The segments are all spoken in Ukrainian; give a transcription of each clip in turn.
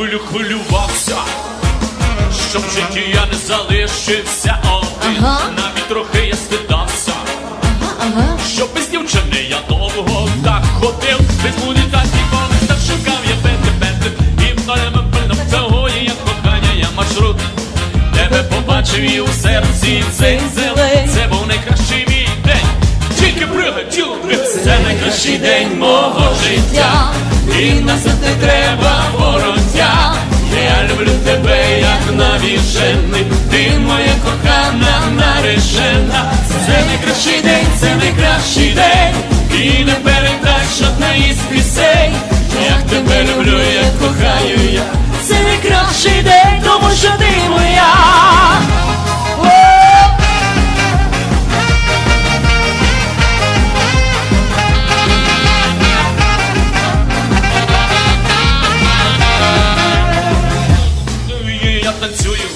хвилю хвилювався, щоб в житті я не залишився один. Ага. Навіть трохи я стидався, Ага. що без дівчини я довго так ходив, без муді так ніколи так шукав я пети пети. І мною пильно цього я кохання, я маршрут. Тебе побачив і у серці цей зелень. Це був найкращий мій день. Тільки прилетів, це найкращий день мого життя. І назад не треба вороття. Люблю тебе, як навішений, Ти моя кохана наречена. Це найкращий день, це найкращий день. І не передай жодна із пісень. Як тебе люблю, як кохаю я. Це найкращий день, тому що І танцюю,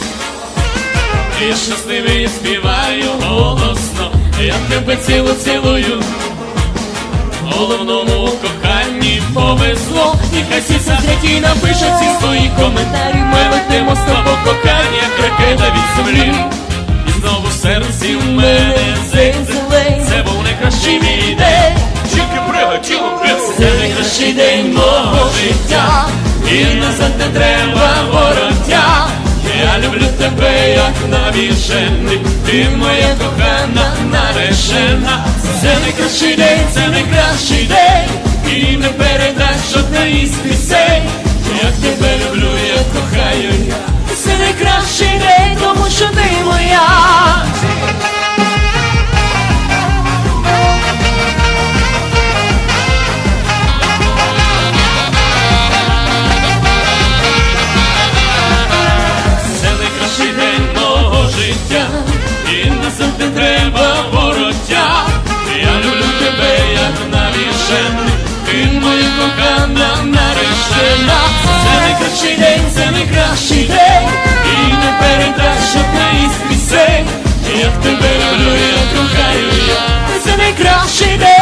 і щасливий співаю голосно, я тебе цілу цілую. Головному коханні повезло, і хай всі святі напишуть всі свої коментарі. Ми летимо з тобою кохання, як ракета від землі. І знову серці в мене зелень. Це був найкращий мій день. Тільки прилетіло, це найкращий день мого життя. І назад не треба вороття. Люблю тебе, як навіжений. Ти моя кохана нарешена. Це найкращий день, це найкращий день. І не передай жодна із пісень. життя, і себе треба вороття. Я люблю тебе, як навішений, ти моя кохана нарешена. Це найкращий день, це найкращий день, і не передаш не із пісень. Як тебе люблю, я кохаю я, це найкращий день.